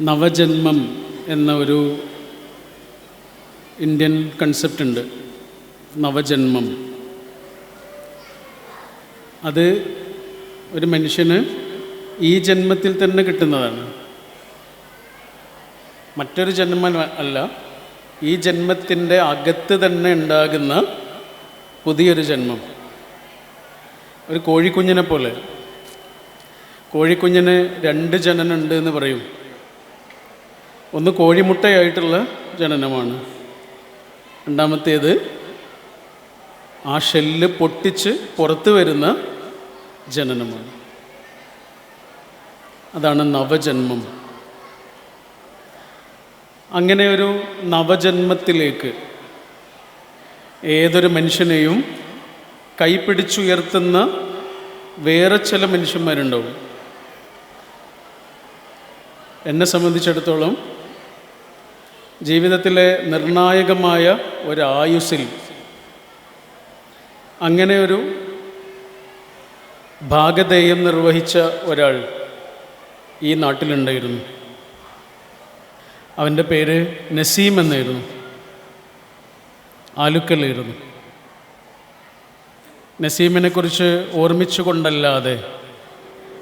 നവജന്മം എന്ന ഒരു Indian concept ഉണ്ട്. നവജന്മം. അത് ഒരു മനുഷ്യന് ഈ ജന്മത്തിൽ തന്നെ കിട്ടുന്നതാണ്. മറ്റൊരു ജന്മം അല്ല. ഈ ജന്മത്തിന്റെ അകത്ത് തന്നെ ഉണ്ടാകുന്ന പുതിയൊരു ജന്മം. ഒരു കോഴിക്കുഞ്ഞിനെ പോലെ. കോഴിക്കുഞ്ഞിന് രണ്ട് ജനനുണ്ട് എന്ന് പറയും. ഒന്ന് കോഴിമുട്ടയായിട്ടുള്ള ജനനമാണ്. രണ്ടാമത്തേത് ആ ഷെല്ല് പൊട്ടിച്ച് പുറത്തു വരുന്ന ജനനമാണ്. അതാണ് നവജന്മം. അങ്ങനെ ഒരു നവജന്മത്തിലേക്ക് ഏതൊരു മനുഷ്യനെയും കൈപ്പിടിച്ചുയർത്തുന്ന വേറെ ചില മനുഷ്യന്മാരുണ്ടാവും. എന്നെ സംബന്ധിച്ചിടത്തോളം ജീവിതത്തിലെ നിർണായകമായ ഒരായുസിൽ അങ്ങനെ ഒരു ഭാഗധേയം നിർവഹിച്ച ഒരാൾ ഈ നാട്ടിലുണ്ടായിരുന്നു. അവന്റെ പേര് നസീം എന്നായിരുന്നു. ആലുക്കലായിരുന്നു. നസീമിനെക്കുറിച്ച് ഓർമ്മിച്ചുകൊണ്ടല്ലാതെ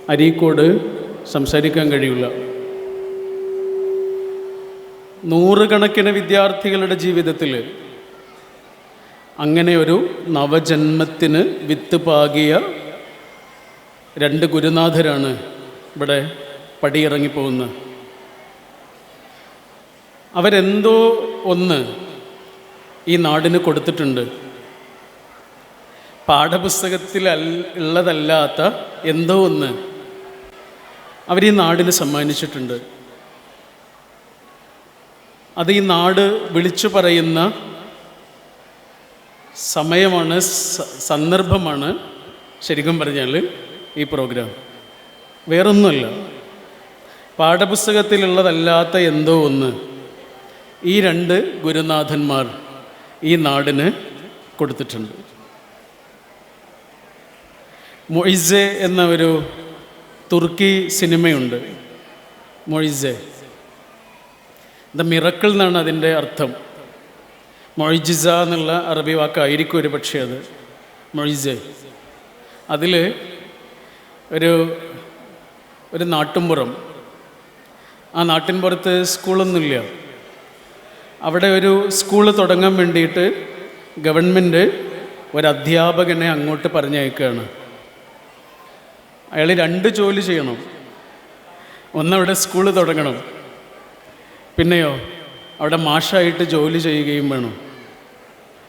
അരീക്കോട് സംസാരിക്കാൻ കഴിയില്ല. നൂറുകണക്കിന് വിദ്യാർത്ഥികളുടെ ജീവിതത്തിൽ അങ്ങനെ ഒരു നവജന്മത്തിന് വിത്ത് പാകിയ രണ്ട് ഗുരുനാഥരാണ് ഇവിടെ പടിയിറങ്ങിപ്പോകുന്നത്. അവരെന്തോ ഒന്ന് ഈ നാടിന് കൊടുത്തിട്ടുണ്ട്. പാഠപുസ്തകത്തിൽ ഉള്ളതല്ലാത്ത എന്തോ ഒന്ന് അവർ ഈ നാടിന് സമ്മാനിച്ചിട്ടുണ്ട്. അത് ഈ നാട് വിളിച്ചു പറയുന്ന സമയമാണ് സന്ദർഭമാണ് ശരിക്കും പറഞ്ഞാൽ ഈ പ്രോഗ്രാം. വേറൊന്നുമല്ല. പാഠപുസ്തകത്തിലുള്ളതല്ലാത്ത എന്തോ ഒന്ന് ഈ രണ്ട് ഗുരുനാഥന്മാർ ഈ നാടിന് കൊടുത്തിട്ടുണ്ട്. മൊയ്സെ എന്ന ഒരു തുർക്കി സിനിമയുണ്ട്. മൊയ്സെ. ദ മിറക്കിൾ എന്നാണ് അതിന്റെ അർത്ഥം. മൊയ്ജിസ എന്നുള്ള അറബി വാക്കായിരിക്കും ഒരു പക്ഷേ അത്. മൊഴിജ അതിൽ ഒരു ഒരു നാട്ടിൻപുറം ആ നാട്ടിൻപുറത്ത് സ്കൂളൊന്നുമില്ല. അവിടെ ഒരു സ്കൂൾ തുടങ്ങാൻ വേണ്ടിയിട്ട് ഗവൺമെന്റ് ഒരു അധ്യാപകനെ അങ്ങോട്ട് പറഞ്ഞയക്കുകയാണ്. അയാൾ രണ്ട് ജോലി ചെയ്യണം. ഒന്നവിടെ സ്കൂൾ തുടങ്ങണം. പിന്നെയോ അവിടെ മാഷായിട്ട് ജോലി ചെയ്യുകയും വേണം.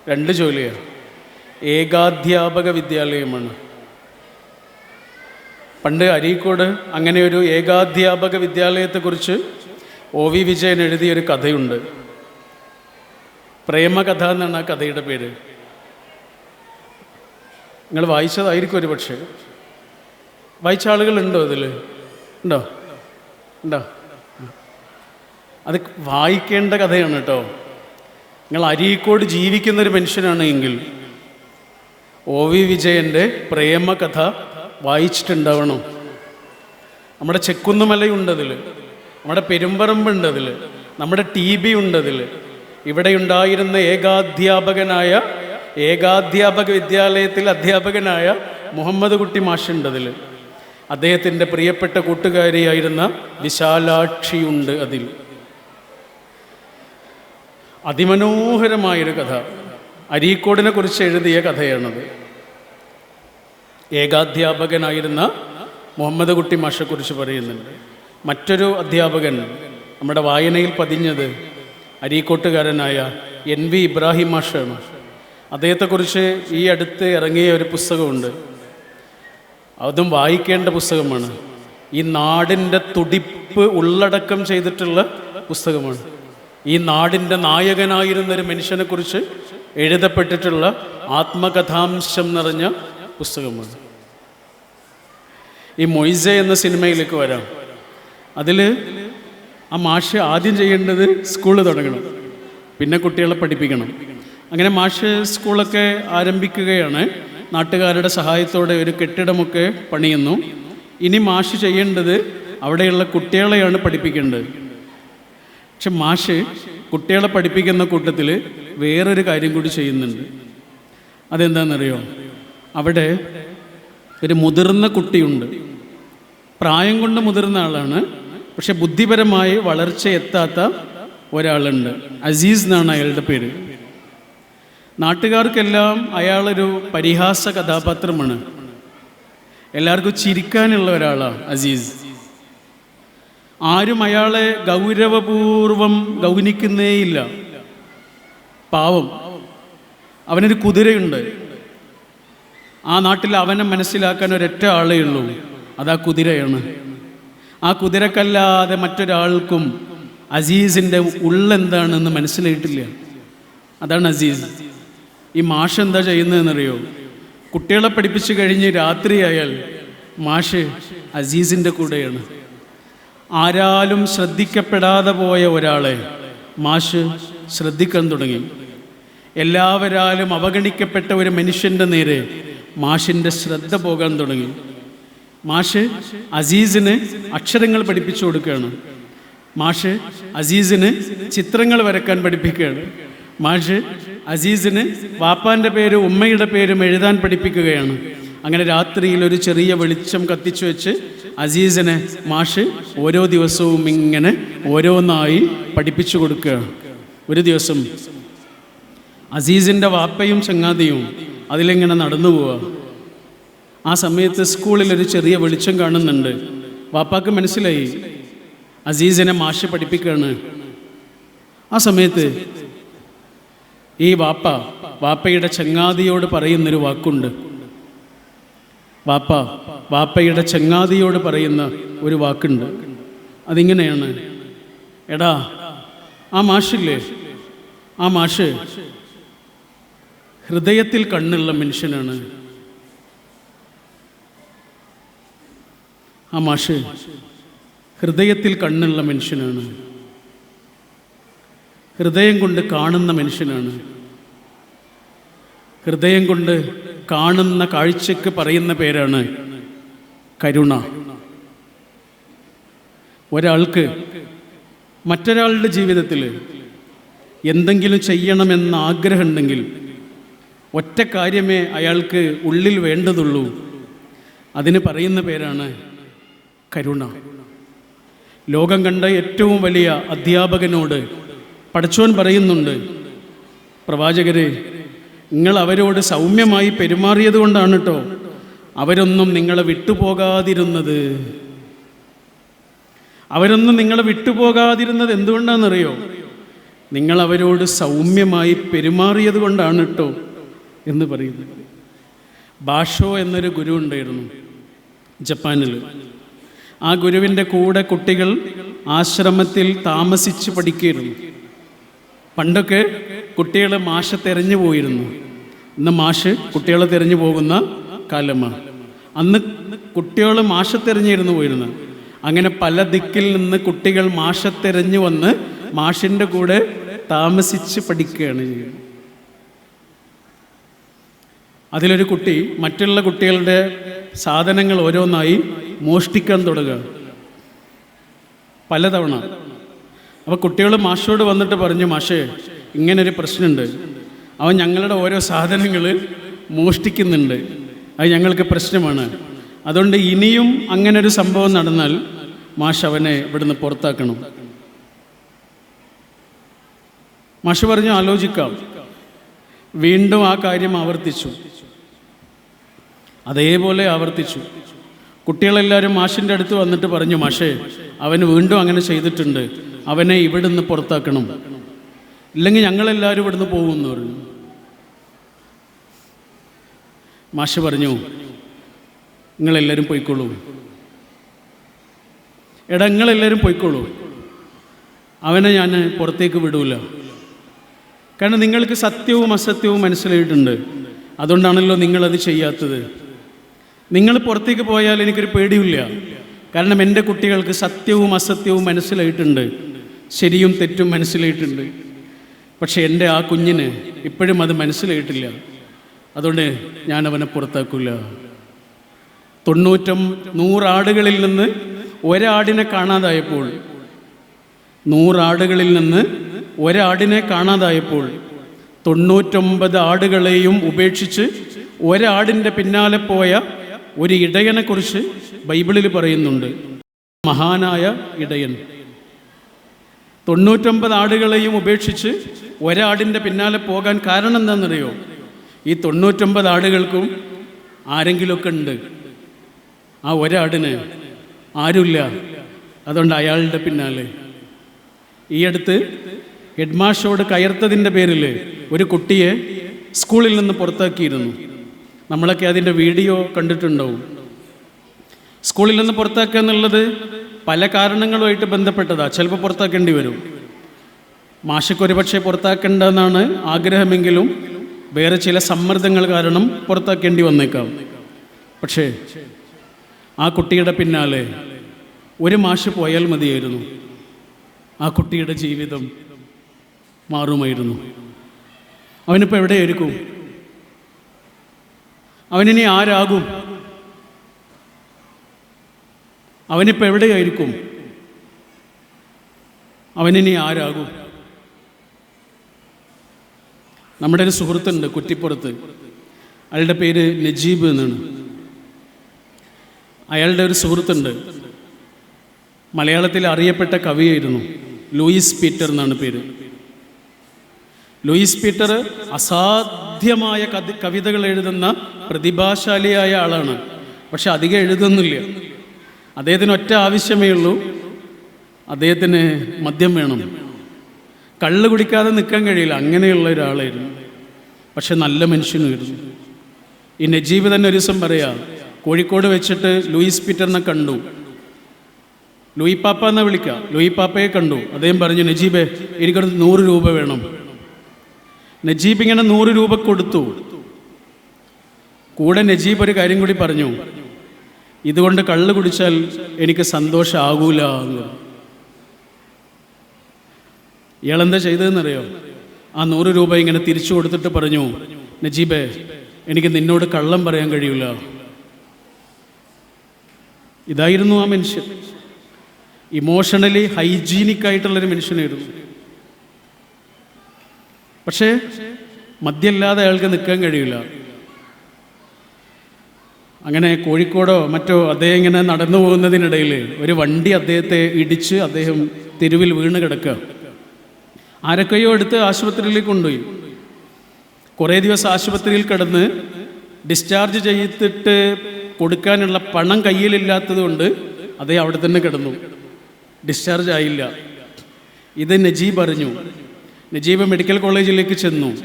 രണ്ട് ജോലിയാണ് ഏകാധ്യാപക വിദ്യാലയമാണ് പണ്ട് അരീക്കോട് അങ്ങനെ ഒരു ഏകാധ്യാപക വിദ്യാലയത്തെക്കുറിച്ച് ഒ വി വിജയൻ എഴുതിയൊരു കഥയുണ്ട്. പ്രേമകഥ എന്നാണ് ആ കഥയുടെ പേര്. നിങ്ങൾ വായിച്ചതായിരിക്കും ഒരു പക്ഷേ വായിച്ച ആളുകളുണ്ടോ ഇതിൽ ഉണ്ടോ? ഉണ്ടോ? അത് വായിക്കേണ്ട കഥയാണ് കേട്ടോ. നിങ്ങൾ അരീക്കോട് ജീവിക്കുന്ന ഒരു മനുഷ്യനാണ് എങ്കിൽ ഒ വി വിജയന്റെ പ്രേമകഥ വായിച്ചിട്ടുണ്ടാവണം. നമ്മുടെ ചെക്കുന്നുമലയുണ്ട് അതിൽ നമ്മുടെ പെരുമ്പറമ്പുണ്ട് അതിൽ നമ്മുടെ ടി ബി ഉണ്ട് അതിൽ ഇവിടെ ഉണ്ടായിരുന്ന ഏകാധ്യാപകനായ ഏകാധ്യാപക വിദ്യാലയത്തിൽ അധ്യാപകനായ മുഹമ്മദ് കുട്ടി മാഷുണ്ട് അതിൽ അദ്ദേഹത്തിന്റെ പ്രിയപ്പെട്ട കൂട്ടുകാരിയായിരുന്ന വിശാലാക്ഷിയുണ്ട് അതിൽ അതിമനോഹരമായൊരു കഥ. അരീക്കോടിനെ കുറിച്ച് എഴുതിയ കഥയാണത്. ഏകാധ്യാപകനായിരുന്ന മുഹമ്മദ് കുട്ടി മാഷെക്കുറിച്ച് പറയുന്നുണ്ട്. മറ്റൊരു അധ്യാപകൻ നമ്മുടെ വായനയിൽ പതിഞ്ഞത് അരീക്കോട്ടുകാരനായ എൻ വി ഇബ്രാഹിം മാഷാണ്. അദ്ദേഹത്തെക്കുറിച്ച് ഈ അടുത്ത് ഇറങ്ങിയ ഒരു പുസ്തകമുണ്ട്. അതും വായിക്കേണ്ട പുസ്തകമാണ്. ഈ നാടിന്റെ തുടിപ്പ് ഉള്ളടക്കം ചെയ്തിട്ടുള്ള പുസ്തകമാണ്. ഈ നാടിന്റെ നായകനായിരുന്ന ഒരു മനുഷ്യനെക്കുറിച്ച് എഴുതപ്പെട്ടിട്ടുള്ള ആത്മകഥാംശം നിറഞ്ഞ പുസ്തകമാണ്. ഈ മൊയ്സ എന്ന സിനിമയിലേക്ക് വരാം. അതിൽ ആ മാഷ് ആദ്യം ചെയ്യേണ്ടത് സ്കൂൾ തുടങ്ങണം. പിന്നെ കുട്ടികളെ പഠിപ്പിക്കണം. അങ്ങനെ മാഷ് സ്കൂളൊക്കെ ആരംഭിക്കുകയാണ്. നാട്ടുകാരുടെ സഹായത്തോടെ ഒരു കെട്ടിടമൊക്കെ പണിയുന്നു. ഇനി മാഷ് ചെയ്യേണ്ടത് അവിടെയുള്ള കുട്ടികളെയാണ് പഠിപ്പിക്കേണ്ടത്. പക്ഷെ മാഷ് കുട്ടികളെ പഠിപ്പിക്കുന്ന കൂട്ടത്തിൽ വേറൊരു കാര്യം കൂടി ചെയ്യുന്നുണ്ട്. അതെന്താണെന്നറിയോ? അവിടെ ഒരു മുതിർന്ന കുട്ടിയുണ്ട്. പ്രായം കൊണ്ട് മുതിർന്ന ആളാണ്. പക്ഷെ ബുദ്ധിപരമായി വളർച്ച എത്താത്ത ഒരാളുണ്ട്. അസീസ് എന്നാണ് അയാളുടെ പേര്. നാട്ടുകാർക്കെല്ലാം അയാളൊരു പരിഹാസ കഥാപാത്രമാണ്. എല്ലാവർക്കും ചിരിക്കാനുള്ള ഒരാളാണ് അസീസ്. ആരും അയാളെ ഗൗരവപൂർവം ഗൗനിക്കുന്നേയില്ല. പാവം. അവനൊരു കുതിരയുണ്ട്. ആ നാട്ടിൽ അവനെ മനസ്സിലാക്കാൻ ഒരൊറ്റ ആളേ ഉള്ളൂ. അതാ കുതിരയാണ്. ആ കുതിരക്കല്ലാതെ മറ്റൊരാൾക്കും അസീസിന്റെ ഉള്ളെന്താണെന്ന് മനസ്സിലായിട്ടില്ല. അതാണ് അസീസ്. ഈ മാഷ് എന്താ ചെയ്യുന്നതെന്നറിയോ? കുട്ടികളെ പഠിപ്പിച്ചു കഴിഞ്ഞ് രാത്രിയായാൽ മാഷ് അസീസിന്റെ കൂടെയാണ്. ആരാലും ശ്രദ്ധിക്കപ്പെടാതെ പോയ ഒരാളെ മാഷ് ശ്രദ്ധിക്കാൻ തുടങ്ങി. എല്ലാവരാലും അവഗണിക്കപ്പെട്ട ഒരു മനുഷ്യന്റെ നേരെ മാഷിന്റെ ശ്രദ്ധ പോകാൻ തുടങ്ങി. മാഷ് അസീസിന് അക്ഷരങ്ങൾ പഠിപ്പിച്ചു കൊടുക്കുകയാണ്. മാഷ് അസീസിന് ചിത്രങ്ങൾ വരക്കാൻ പഠിപ്പിക്കുകയാണ്. മാഷ് അസീസിന് വാപ്പാന്റെ പേര് ഉമ്മയുടെ പേരും എഴുതാൻ പഠിപ്പിക്കുകയാണ്. അങ്ങനെ രാത്രിയിൽ ഒരു ചെറിയ വെളിച്ചം കത്തിച്ചു വെച്ച് അസീസിനെ മാഷ് ഓരോ ദിവസവും ഇങ്ങനെ ഓരോന്നായി പഠിപ്പിച്ചു കൊടുക്കുക. ഒരു ദിവസം അസീസിന്റെ വാപ്പയും ചങ്ങാതിയും അതിലിങ്ങനെ നടന്നു പോവുക. ആ സമയത്ത് സ്കൂളിൽ ഒരു ചെറിയ വെളിച്ചം കാണുന്നുണ്ട്. വാപ്പാക്ക് മനസ്സിലായി. അസീസിനെ മാഷ് പഠിപ്പിക്കുകയാണ്. ആ സമയത്ത് ഈ വാപ്പ വാപ്പയുടെ ചങ്ങാതിയോട് പറയുന്നൊരു വാക്കുണ്ട്. വാപ്പ വാപ്പയുടെ ചങ്ങാതിയോട് പറയുന്ന ഒരു വാക്കുണ്ട്. അതിങ്ങനെയാണ്. എടാ ആ മാഷില്ലേ? ആ മാഷ് ഹൃദയത്തിൽ കണ്ണുള്ള മനുഷ്യനാണ്. ആ മാഷ് ഹൃദയത്തിൽ കണ്ണുള്ള മനുഷ്യനാണ്. ഹൃദയം കൊണ്ട് കാണുന്ന മനുഷ്യനാണ്. ഹൃദയം കൊണ്ട് കാണുന്ന കാഴ്ചക്ക് പറയുന്ന പേരാണ് കരുണ. ഒരാൾക്ക് മറ്റൊരാളുടെ ജീവിതത്തിൽ എന്തെങ്കിലും ചെയ്യണമെന്ന ആഗ്രഹമുണ്ടെങ്കിൽ ഒറ്റ കാര്യമേ അയാൾക്ക് ഉള്ളിൽ വേണ്ടതുള്ളൂ. അതിന് പറയുന്ന പേരാണ് കരുണ. ലോകം കണ്ട ഏറ്റവും വലിയ അധ്യാപകനോട് പഠിച്ചോൻ പറയുന്നുണ്ട് പ്രവാചകരെ നിങ്ങൾ അവരോട് സൗമ്യമായി പെരുമാറിയത് കൊണ്ടാണ് കേട്ടോ അവരൊന്നും നിങ്ങളെ വിട്ടുപോകാതിരുന്നത്. അവരൊന്നും നിങ്ങളെ വിട്ടുപോകാതിരുന്നത് എന്തുകൊണ്ടാണെന്നറിയോ? നിങ്ങൾ അവരോട് സൗമ്യമായി പെരുമാറിയത് കൊണ്ടാണ് കേട്ടോ എന്ന് പറയുന്നത് ഭാഷോ എന്നൊരു ഗുരു ഉണ്ടായിരുന്നു ജപ്പാനിൽ. ആ ഗുരുവിന്റെ കൂടെ കുട്ടികൾ ആശ്രമത്തിൽ താമസിച്ച് പഠിക്കുകയായിരുന്നു. പണ്ടൊക്കെ കുട്ടികളെ മാഷ തെരഞ്ഞു പോയിരുന്നു. ഇന്ന് മാഷ് കുട്ടികളെ തെരഞ്ഞു പോകുന്ന കാലമാണ്. അന്ന് കുട്ടികൾ മാഷ തെരഞ്ഞിരുന്നു പോയിരുന്നു. അങ്ങനെ പല ദിക്കിൽ നിന്ന് കുട്ടികൾ മാഷ തെരഞ്ഞു വന്ന് മാഷിന്റെ കൂടെ താമസിച്ച് പഠിക്കുകയാണ് ചെയ്യുന്നത്. അതിലൊരു കുട്ടി മറ്റുള്ള കുട്ടികളുടെ സാധനങ്ങൾ ഓരോന്നായി മോഷ്ടിക്കാൻ തുടങ്ങുക. പലതവണ. അപ്പോൾ കുട്ടികൾ മാഷോട് വന്നിട്ട് പറഞ്ഞു മാഷേ ഇങ്ങനൊരു പ്രശ്നമുണ്ട്. അവൻ ഞങ്ങളുടെ ഓരോ സാധനങ്ങൾ മോഷ്ടിക്കുന്നുണ്ട്. അത് ഞങ്ങൾക്ക് പ്രശ്നമാണ്. അതുകൊണ്ട് ഇനിയും അങ്ങനൊരു സംഭവം നടന്നാൽ മാഷ് അവനെ ഇവിടുന്ന് പുറത്താക്കണം. മാഷ് പറഞ്ഞു ആലോചിക്കാം. വീണ്ടും ആ കാര്യം ആവർത്തിച്ചു. അതേപോലെ ആവർത്തിച്ചു. കുട്ടികളെല്ലാവരും മാഷിന്റെ അടുത്ത് വന്നിട്ട് പറഞ്ഞു മാഷേ അവന് വീണ്ടും അങ്ങനെ ചെയ്തിട്ടുണ്ട്. അവനെ ഇവിടുന്ന് പുറത്താക്കണം. ഇല്ലെങ്കിൽ ഞങ്ങളെല്ലാവരും ഇവിടുന്ന് പറഞ്ഞു. മാഷ് പറഞ്ഞു നിങ്ങളെല്ലാവരും പോയിക്കോളൂ. എടാ നിങ്ങളെല്ലാവരും പോയിക്കോളൂ. അവനെ ഞാൻ പുറത്തേക്ക് വിടൂല. കാരണം നിങ്ങൾക്ക് സത്യവും അസത്യവും മനസ്സിലായിട്ടുണ്ട്. അതുകൊണ്ടാണല്ലോ നിങ്ങളത് ചെയ്യാത്തത്. നിങ്ങൾ പുറത്തേക്ക് പോയാൽ എനിക്കൊരു പേടിയില്ല കാരണം എന്റെ കുട്ടികൾക്ക് സത്യവും അസത്യവും മനസ്സിലായിട്ടുണ്ട്. ശരിയും തെറ്റും മനസ്സിലായിട്ടുണ്ട്. പക്ഷെ എന്റെ ആ കുഞ്ഞിന് ഇപ്പോഴും അത് മനസ്സിലായിട്ടില്ല. അതുകൊണ്ട് ഞാൻ അവനെ പുറത്താക്കില്ല തൊണ്ണൂറ്റം നൂറാടുകളിൽ നിന്ന് ഒരാടിനെ കാണാതായപ്പോൾ നൂറാടുകളിൽ നിന്ന് ഒരാടിനെ കാണാതായപ്പോൾ തൊണ്ണൂറ്റൊമ്പത് ആടുകളെയും ഉപേക്ഷിച്ച് ഒരാടിന്റെ പിന്നാലെ പോയ ഒരു ഇടയനെക്കുറിച്ച് ബൈബിളിൽ പറയുന്നുണ്ട്. മഹാനായ ഇടയൻ. തൊണ്ണൂറ്റൊമ്പത് ആടുകളെയും ഉപേക്ഷിച്ച് ഒരാടിന്റെ പിന്നാലെ പോകാൻ കാരണം എന്താണെന്നറിയോ? ഈ തൊണ്ണൂറ്റൊമ്പത് ആടുകൾക്കും ആരെങ്കിലുമൊക്കെ ഉണ്ട്. ആ ഒരാടിന് ആരുമില്ല. അതുകൊണ്ട് അയാളുടെ പിന്നാലെ. ഈ അടുത്ത് ഹെഡ്മാഷോട് കയർത്തതിന്റെ പേരിൽ ഒരു കുട്ടിയെ സ്കൂളിൽ നിന്ന് പുറത്താക്കിയിരുന്നു. നമ്മളൊക്കെ അതിന്റെ വീഡിയോ കണ്ടിട്ടുണ്ടാവും. സ്കൂളിൽ നിന്ന് പുറത്താക്കുക എന്നുള്ളത് പല കാരണങ്ങളുമായിട്ട് ബന്ധപ്പെട്ടതാണ് ചിലപ്പോൾ പുറത്താക്കേണ്ടി വരും. മാഷയ്ക്ക് ഒരുപക്ഷെ പുറത്താക്കേണ്ടെന്നാണ് ആഗ്രഹമെങ്കിലും വേറെ ചില സമ്മർദ്ദങ്ങൾ കാരണം പുറത്താക്കേണ്ടി വന്നേക്കാം. പക്ഷേ ആ കുട്ടിയുടെ പിന്നാലെ ഒരു മാഷ് പോയാൽ മതിയായിരുന്നു. ആ കുട്ടിയുടെ ജീവിതം മാറുമായിരുന്നു. അവനിപ്പോൾ എവിടെയായിരിക്കും? അവനിനി ആരാകും? അവനിപ്പോൾ എവിടെയായിരിക്കും? അവനിനി ആരാകും? നമ്മുടെ ഒരു സുഹൃത്തുണ്ട് കുറ്റിപ്പുറത്ത്. അയാളുടെ പേര് നജീബ് എന്നാണ്. അയാളുടെ ഒരു സുഹൃത്തുണ്ട്. മലയാളത്തിൽ അറിയപ്പെട്ട കവിയായിരുന്നു ലൂയിസ് പീറ്റർ എന്നാണ് പേര്. ലൂയിസ് പീറ്റർ അസാധ്യമായ കവിതകൾ എഴുതുന്ന പ്രതിഭാശാലിയായ ആളാണ്. പക്ഷെ അധികം എഴുതുന്നില്ല. അദ്ദേഹത്തിന് ഒറ്റ ആവശ്യമേ ഉള്ളൂ. അദ്ദേഹത്തിന് മദ്യം വേണം. കള്ള് കുടിക്കാതെ നിൽക്കാൻ കഴിയില്ല. അങ്ങനെയുള്ള ഒരാളായിരുന്നു. പക്ഷെ നല്ല മനുഷ്യനായിരുന്നു. ഈ നജീബ് തന്നെ ഒരു ദിവസം പറയാ കോഴിക്കോട് വെച്ചിട്ട് ലൂയിസ് പീറ്ററിനെ കണ്ടു. ലൂയി പാപ്പ എന്നാ വിളിക്കാം? ലൂയി പാപ്പയെ കണ്ടു. അദ്ദേഹം പറഞ്ഞു നജീബെ എനിക്കൊരു നൂറ് രൂപ വേണം. നജീബ് ഇങ്ങനെ നൂറ് രൂപ കൊടുത്തു. കൂടെ നജീബ് ഒരു കാര്യം കൂടി പറഞ്ഞു. ഇതുകൊണ്ട് കള്ള് കുടിച്ചാൽ എനിക്ക് സന്തോഷമാകൂല എന്ന്. ഇയാളെന്താ ചെയ്തതെന്നറിയോ? ആ നൂറ് രൂപ ഇങ്ങനെ തിരിച്ചു കൊടുത്തിട്ട് പറഞ്ഞു നജീബേ എനിക്ക് നിന്നോട് കള്ളം പറയാൻ കഴിയില്ല ഇതായിരുന്നു ആ മനുഷ്യൻ. ഇമോഷണലി ഹൈജീനിക് ആയിട്ടുള്ളൊരു മനുഷ്യനായിരുന്നു. പക്ഷേ മദ്യമില്ലാതെ അയാൾക്ക് നിൽക്കാൻ കഴിയില്ല അങ്ങനെ കോഴിക്കോടോ മറ്റോ അദ്ദേഹം ഇങ്ങനെ നടന്നു പോകുന്നതിനിടയിൽ ഒരു വണ്ടി അദ്ദേഹത്തെ ഇടിച്ച് അദ്ദേഹം തെരുവിൽ വീണ് കിടക്കുക. ആരൊക്കെയോ എടുത്ത് ആശുപത്രിയിലേക്ക് കൊണ്ടുപോയി. കുറേ ദിവസം ആശുപത്രിയിൽ കിടന്ന് ഡിസ്ചാർജ് ചെയ്തിട്ട് കൊടുക്കാനുള്ള പണം കയ്യിലില്ലാത്തത് കൊണ്ട് അദ്ദേഹം അവിടെ തന്നെ കിടന്നു. ഡിസ്ചാർജ് ആയില്ല. ഇത് നജീബ് അറിഞ്ഞു. നജീബ് മെഡിക്കൽ കോളേജിലേക്ക് ചെന്നു.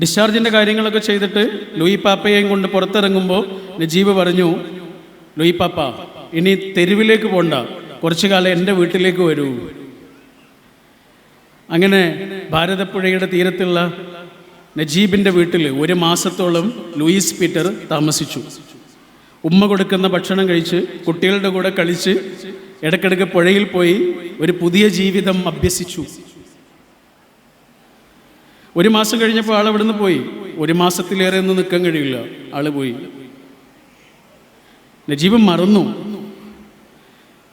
ഡിസ്ചാർജിന്റെ കാര്യങ്ങളൊക്കെ ചെയ്തിട്ട് ലൂയി പാപ്പയെയും കൊണ്ട് പുറത്തിറങ്ങുമ്പോൾ നജീബ് പറഞ്ഞു ലൂയി പാപ്പ ഇനി തെരുവിലേക്ക് പോണ്ട. കുറച്ചു കാലം എന്റെ വീട്ടിലേക്ക് വരൂ. അങ്ങനെ ഭാരതപ്പുഴയുടെ തീരത്തുള്ള നജീബിന്റെ വീട്ടിൽ ഒരു മാസത്തോളം ലൂയിസ് പീറ്റർ താമസിച്ചു. ഉമ്മ കൊടുക്കുന്ന ഭക്ഷണം കഴിച്ച് കുട്ടികളുടെ കൂടെ കളിച്ച് ഇടയ്ക്കിടയ്ക്ക് പുഴയിൽ പോയി ഒരു പുതിയ ജീവിതം അഭ്യസിച്ചു. ഒരു മാസം കഴിഞ്ഞപ്പോൾ ആൾ അവിടുന്ന് പോയി. ഒരു മാസത്തിലേറെ ഒന്നും നിൽക്കാൻ കഴിയില്ല. ആൾ പോയി. നജീബ് മറന്നു.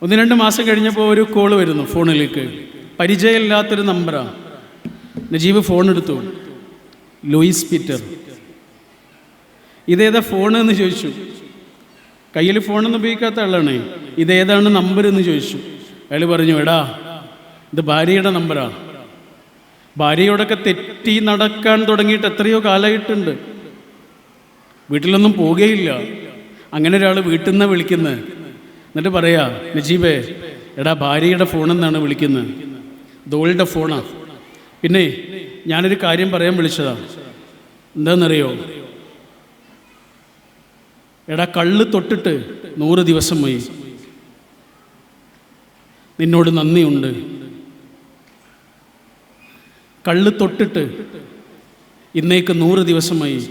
ഒന്ന് രണ്ട് മാസം കഴിഞ്ഞപ്പോൾ ഒരു കോൾ വരുന്നു ഫോണിലേക്ക്. പരിചയമില്ലാത്തൊരു നമ്പറാണ്. നജീബ് ഫോൺ എടുത്തു. Louis Peter. ഇതേതാ ഫോൺ എന്ന് ചോദിച്ചു. കയ്യിൽ ഫോണൊന്നും ഉപയോഗിക്കാത്ത ആളാണ്. ഇതേതാണ് നമ്പർ എന്ന് ചോദിച്ചു. അയാൾ പറഞ്ഞു എടാ ഇത് ഭാര്യയുടെ നമ്പറാണ് ഭാര്യയോടൊക്കെ തെറ്റി നടക്കാൻ തുടങ്ങിയിട്ട് എത്രയോ കാലമായിട്ടുണ്ട്. വീട്ടിലൊന്നും പോവുകയില്ല. അങ്ങനെ ഒരാൾ വീട്ടിൽ നിന്ന് വിളിക്കുന്നത് എന്നിട്ട് പറയാ നജീബേ എടാ ഭാര്യയുടെ ഫോണെന്നാണ് വിളിക്കുന്നത് ദോളിയുടെ ഫോണാണ് പിന്നെ ഞാനൊരു കാര്യം പറയാൻ വിളിച്ചതാണ് എന്താണെന്നറിയോ? എടാ കള്ള് തൊട്ടിട്ട് നൂറ് ദിവസം പോയി. നിന്നോട് നന്ദിയുണ്ട്. കള്ള് തൊട്ടിട്ട് ഇന്നേക്ക് നൂറ് ദിവസമായി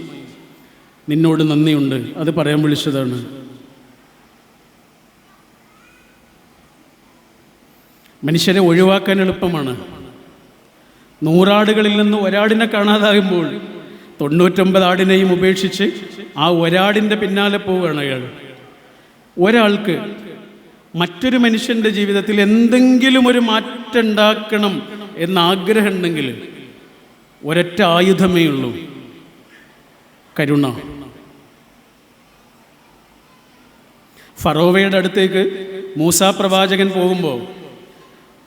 നിന്നോട് നന്ദിയുണ്ട്. അത് പറയാൻ വിളിച്ചതാണ്. മനുഷ്യരെ ഒഴിവാക്കാൻ എളുപ്പമാണ്. നൂറാടുകളിൽ നിന്ന് ഒരാടിനെ കാണാതാകുമ്പോൾ തൊണ്ണൂറ്റൊമ്പത് ആടിനെയും ഉപേക്ഷിച്ച് ആ ഒരാടിന്റെ പിന്നാലെ പോവുകയാണ് അയാൾ. ഒരാൾക്ക് മറ്റൊരു മനുഷ്യന്റെ ജീവിതത്തിൽ എന്തെങ്കിലും ഒരു മാറ്റം ഉണ്ടാക്കണം എന്ന ആഗ്രഹം ഉണ്ടെങ്കിൽ ഒരൊറ്റ ആയുധമേ ഉള്ളൂ. കരുണ. ഫറോവയുടെ അടുത്തേക്ക് മൂസാ പ്രവാചകൻ പോകുമ്പോൾ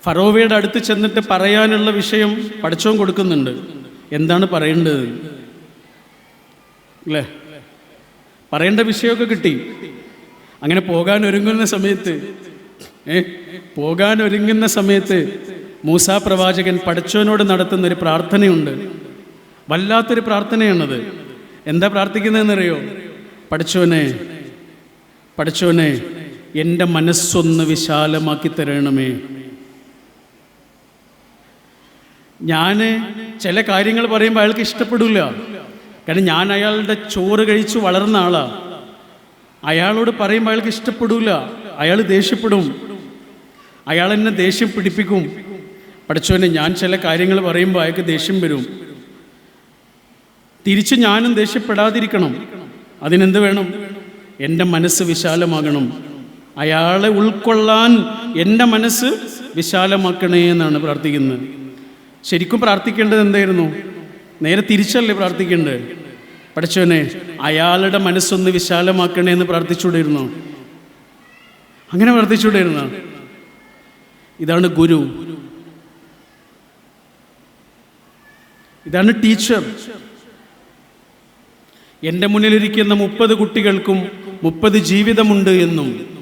ഫറോവയുടെ അടുത്ത് ചെന്നിട്ട് പറയാനുള്ള വിഷയം പഠിച്ചവും കൊടുക്കുന്നുണ്ട്. എന്താണ് പറയേണ്ടത്? അല്ലേ? പറയേണ്ട വിഷയമൊക്കെ കിട്ടി. അങ്ങനെ പോകാൻ ഒരുങ്ങുന്ന സമയത്ത് ഏ? പോകാൻ ഒരുങ്ങുന്ന സമയത്ത് മൂസാ പ്രവാചകൻ പഠിച്ചവനോട് നടത്തുന്ന ഒരു പ്രാർത്ഥനയുണ്ട്. വല്ലാത്തൊരു പ്രാർത്ഥനയാണത്. എന്താ പ്രാർത്ഥിക്കുന്നതെന്നറിയോ? പഠിച്ചോനെ പഠിച്ചോനെ എന്റെ മനസ്സൊന്ന് വിശാലമാക്കി തരണമേ. ഞാൻ ചില കാര്യങ്ങൾ പറയുമ്പോൾ അയാൾക്ക് ഇഷ്ടപ്പെടില്ല. കാരണം ഞാൻ അയാളുടെ ചോറ് കഴിച്ചു വളർന്ന ആളാണ് അയാളോട് പറയുമ്പോൾ അയാൾക്ക് ഇഷ്ടപ്പെടില്ല. അയാൾ ദേഷ്യപ്പെടും. അയാൾ എന്നെ ദേഷ്യം പിടിപ്പിക്കും. പഠിച്ചവനെ ഞാൻ ചില കാര്യങ്ങൾ പറയുമ്പോൾ അയാൾക്ക് ദേഷ്യം വരും. തിരിച്ച് ഞാനും ദേഷ്യപ്പെടാതിരിക്കണം. അതിനെന്ത് വേണം? എന്റെ മനസ്സ് വിശാലമാകണം. അയാളെ ഉൾക്കൊള്ളാൻ എന്റെ മനസ്സ് വിശാലമാക്കണേ എന്നാണ് പ്രാർത്ഥിക്കുന്നത്. ശരിക്കും പ്രാർത്ഥിക്കേണ്ടത് എന്തായിരുന്നു? നേരെ തിരിച്ചല്ലേ പ്രാർത്ഥിക്കേണ്ടത്? പഠിച്ചവനെ അയാളുടെ മനസ്സൊന്ന് വിശാലമാക്കണേ എന്ന് പ്രാർത്ഥിച്ചുകൊണ്ടിരുന്നു. അങ്ങനെ പ്രാർത്ഥിച്ചുകൊണ്ടിരുന്നു ഇതാണ് ഗുരു. ഇതാണ് ടീച്ചർ. എന്റെ മുന്നിലിരിക്കുന്ന മുപ്പത് കുട്ടികൾക്കും മുപ്പത് ജീവിതമുണ്ട് എന്നും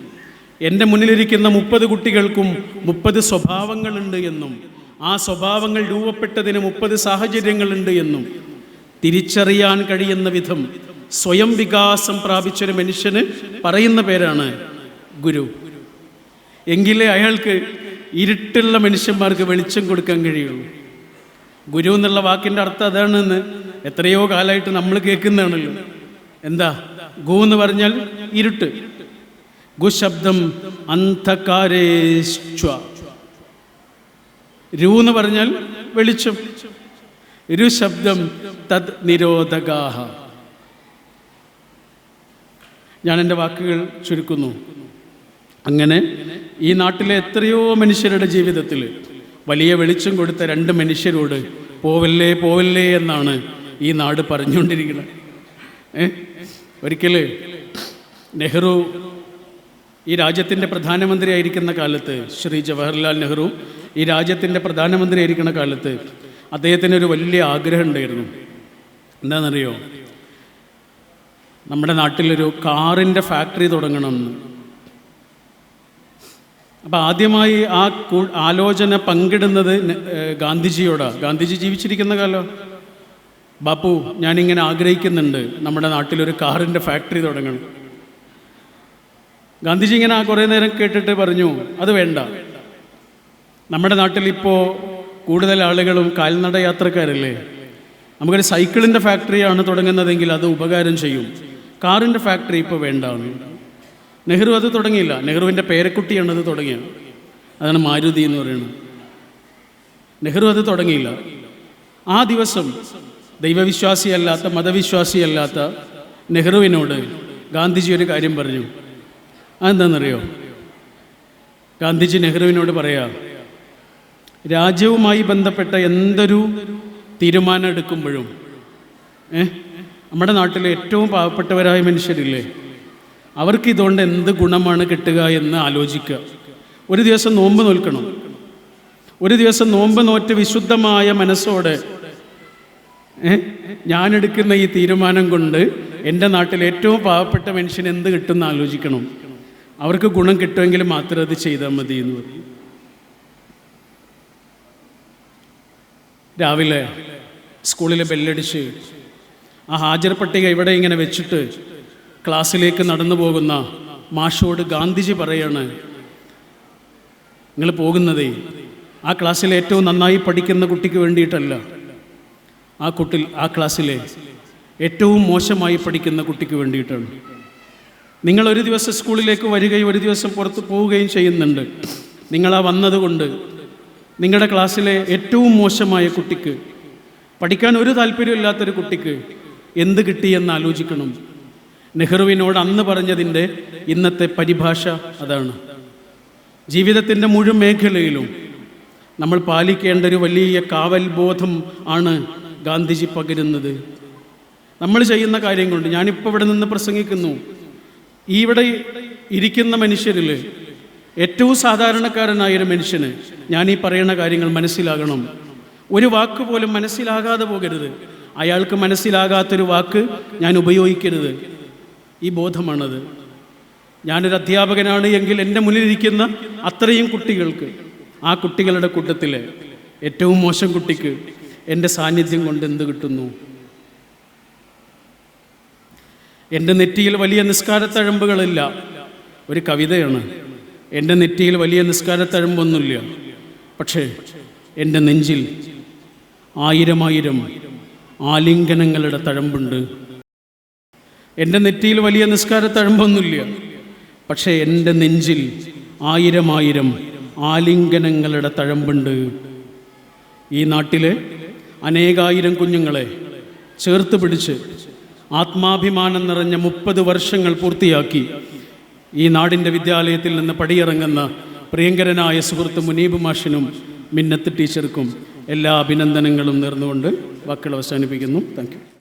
എന്റെ മുന്നിലിരിക്കുന്ന മുപ്പത് കുട്ടികൾക്കും മുപ്പത് സ്വഭാവങ്ങളുണ്ട് എന്നും ആ സ്വഭാവങ്ങൾ രൂപപ്പെട്ടതിന് മുപ്പത് സാഹചര്യങ്ങളുണ്ട് എന്നും തിരിച്ചറിയാൻ കഴിയുന്ന വിധം സ്വയം വികാസം പ്രാപിച്ചൊരു മനുഷ്യന് പറയുന്ന പേരാണ് ഗുരു. എങ്കിലേ അയാൾക്ക് ഇരുട്ടുള്ള മനുഷ്യന്മാർക്ക് വെളിച്ചം കൊടുക്കാൻ കഴിയുള്ളൂ ഗുരു എന്നുള്ള വാക്കിന്റെ അർത്ഥം അതാണെന്ന് എത്രയോ കാലമായിട്ട് നമ്മൾ കേൾക്കുന്നതാണല്ലോ. എന്താ? ഗു എന്ന് പറഞ്ഞാൽ ഇരുട്ട്. ഗുശബ്ദം അന്ധകാരേശ്വ. രു എന്ന് പറഞ്ഞാൽ വെളിച്ചം. രു ശബ്ദം തത് നിരോധകാഹ. ഞാൻ എന്റെ വാക്കുകൾ ചുരുക്കുന്നു. അങ്ങനെ ഈ നാട്ടിലെ എത്രയോ മനുഷ്യരുടെ ജീവിതത്തിൽ വലിയ വെളിച്ചം കൊടുത്ത രണ്ട് മനുഷ്യരോട് പോവല്ലേ പോവല്ലേ എന്നാണ് ഈ നാട് പറഞ്ഞുകൊണ്ടിരിക്കുന്നത്. ഏ? ഒരിക്കൽ നെഹ്റു ഈ രാജ്യത്തിന്റെ പ്രധാനമന്ത്രിയായിരിക്കുന്ന കാലത്ത് ശ്രീ ജവഹർലാൽ നെഹ്റു ഈ രാജ്യത്തിന്റെ പ്രധാനമന്ത്രിയായിരിക്കുന്ന കാലത്ത് അദ്ദേഹത്തിന് ഒരു വലിയ ആഗ്രഹം ഉണ്ടായിരുന്നു. എന്താണെന്നറിയോ? നമ്മുടെ നാട്ടിലൊരു കാറിന്റെ ഫാക്ടറി തുടങ്ങണമെന്ന് അപ്പം ആദ്യമായി ആ ആലോചന പങ്കിടുന്നത് ഗാന്ധിജിയോടാണ് ഗാന്ധിജി ജീവിച്ചിരിക്കുന്ന കാലം. ബാപ്പു ഞാനിങ്ങനെ ആഗ്രഹിക്കുന്നുണ്ട് നമ്മുടെ നാട്ടിലൊരു കാറിന്റെ ഫാക്ടറി തുടങ്ങണം. ഗാന്ധിജി ഇങ്ങനെ കുറേ നേരം കേട്ടിട്ട് പറഞ്ഞു അത് വേണ്ട. നമ്മുടെ നാട്ടിൽ ഇപ്പോൾ കൂടുതൽ ആളുകളും കാൽനട യാത്രക്കാരല്ലേ? നമുക്കൊരു സൈക്കിളിന്റെ ഫാക്ടറിയാണ് തുടങ്ങുന്നതെങ്കിൽ അത് ഉപകാരം ചെയ്യും. കാറിന്റെ ഫാക്ടറി ഇപ്പോൾ വേണ്ടാണ് നെഹ്റു അത് തുടങ്ങിയില്ല. നെഹ്റുവിന്റെ പേരക്കുട്ടിയാണ് അത് തുടങ്ങിയത്. അതാണ് മാരുതി എന്ന് പറയുന്നത്. നെഹ്റു അത് തുടങ്ങിയില്ല. ആ ദിവസം ദൈവവിശ്വാസിയല്ലാത്ത മതവിശ്വാസിയല്ലാത്ത നെഹ്റുവിനോട് ഗാന്ധിജി ഒരു കാര്യം പറഞ്ഞു. അതെന്താണെന്നറിയോ ഗാന്ധിജി നെഹ്റുവിനോട് പറയാ രാജ്യവുമായി ബന്ധപ്പെട്ട എന്തൊരു തീരുമാനം എടുക്കുമ്പോഴും നമ്മുടെ നാട്ടിലെ ഏറ്റവും പാവപ്പെട്ടവരായ മനുഷ്യരില്ലേ? അവർക്ക് ഇതുകൊണ്ട് എന്ത് ഗുണമാണ് കിട്ടുക എന്ന് ആലോചിക്കുക. ഒരു ദിവസം നോമ്പ് നോൽക്കണം. ഒരു ദിവസം നോമ്പ് നോറ്റ് വിശുദ്ധമായ മനസ്സോടെ ഞാനെടുക്കുന്ന ഈ തീരുമാനം കൊണ്ട് എന്റെ നാട്ടിൽ ഏറ്റവും പാവപ്പെട്ട മനുഷ്യന് എന്ത് കിട്ടുമെന്ന് ആലോചിക്കണം. അവർക്ക് ഗുണം കിട്ടുമെങ്കിൽ മാത്രം അത് ചെയ്താൽ മതി എന്ന് പറയും. രാവിലെ സ്കൂളിൽ ബെല്ലടിച്ച് ആ ഹാജർ പട്ടിക ഇവിടെ ഇങ്ങനെ വെച്ചിട്ട് ക്ലാസ്സിലേക്ക് നടന്നു പോകുന്ന മാഷോട് ഗാന്ധിജി പറയാണ് നിങ്ങൾ പോകുന്നതേ ആ ക്ലാസ്സിൽ ഏറ്റവും നന്നായി പഠിക്കുന്ന കുട്ടിക്ക് വേണ്ടിയിട്ടല്ല. ആ കുട്ടി ആ ക്ലാസ്സിലെ ഏറ്റവും മോശമായി പഠിക്കുന്ന കുട്ടിക്ക് വേണ്ടിയിട്ടാണ്. നിങ്ങൾ ഒരു ദിവസം സ്കൂളിലേക്ക് വരികയും ഒരു ദിവസം പുറത്ത് പോവുകയും ചെയ്യുന്നുണ്ട്. നിങ്ങൾ ആ വന്നതുകൊണ്ട് നിങ്ങളുടെ ക്ലാസ്സിലെ ഏറ്റവും മോശമായ കുട്ടിക്ക് പഠിക്കാൻ ഒരു താല്പര്യമില്ലാത്തൊരു കുട്ടിക്ക് എന്ത് കിട്ടിയെന്ന് ആലോചിക്കണം. നെഹ്റുവിനോട് അന്ന് പറഞ്ഞതിന്റെ ഇന്നത്തെ പരിഭാഷ അതാണ്. ജീവിതത്തിന്റെ മുഴുവൻ മേഖലയിലും നമ്മൾ പാലിക്കേണ്ട ഒരു വലിയ കാവൽ ബോധം ആണ് ഗാന്ധിജി പകരുന്നത്. നമ്മൾ ചെയ്യുന്ന കാര്യം കൊണ്ട് ഞാനിപ്പോൾ ഇവിടെ നിന്ന് പ്രസംഗിക്കുന്നു. ഇവിടെ ഇരിക്കുന്ന മനുഷ്യരിൽ ഏറ്റവും സാധാരണക്കാരനായ ഒരു മനുഷ്യന് ഞാൻ ഈ പറയുന്ന കാര്യങ്ങൾ മനസ്സിലാകണം. ഒരു വാക്ക് പോലും മനസ്സിലാകാതെ പോകരുത്. അയാൾക്ക് മനസ്സിലാകാത്തൊരു വാക്ക് ഞാൻ ഉപയോഗിക്കരുത്. ഈ ബോധമാണത്. ഞാനൊരു അധ്യാപകനാണ് എങ്കിൽ എന്റെ മുന്നിലിരിക്കുന്ന അത്രയും കുട്ടികൾക്ക് ആ കുട്ടികളുടെ കൂട്ടത്തിൽ ഏറ്റവും മോശം കുട്ടിക്ക് എന്റെ സാന്നിധ്യം കൊണ്ട് എന്ത് കിട്ടുന്നു? എന്റെ നെറ്റിയിൽ വലിയ നിസ്കാരത്തഴമ്പുകളില്ല. ഒരു കവിതയാണ്. എന്റെ നെറ്റിയിൽ വലിയ നിസ്കാരത്തഴമ്പൊന്നുമില്ല. പക്ഷേ എന്റെ നെഞ്ചിൽ ആയിരമായിരം ആലിംഗനങ്ങളുടെ തഴമ്പുണ്ട്. എന്റെ നെറ്റിയിൽ വലിയ നിസ്കാരത്തഴമ്പൊന്നുമില്ല. പക്ഷേ എന്റെ നെഞ്ചിൽ ആയിരമായിരം ആലിംഗനങ്ങളുടെ തഴമ്പുണ്ട്. ഈ നാട്ടിലെ അനേകായിരം കുഞ്ഞുങ്ങളെ ചേർത്ത് പിടിച്ച് ആത്മാഭിമാനം നിറഞ്ഞ മുപ്പത് വർഷങ്ങൾ പൂർത്തിയാക്കി ഈ നാടിന്റെ വിദ്യാലയത്തിൽ നിന്ന് പടിയിറങ്ങുന്ന പ്രിയങ്കരനായ സുഹൃത്ത് മുനീബ് മാഷിനും മിന്നത്ത് ടീച്ചർക്കും എല്ലാ അഭിനന്ദനങ്ങളും നേർന്നുകൊണ്ട് വാക്കുകൾ അവസാനിപ്പിക്കുന്നു. താങ്ക്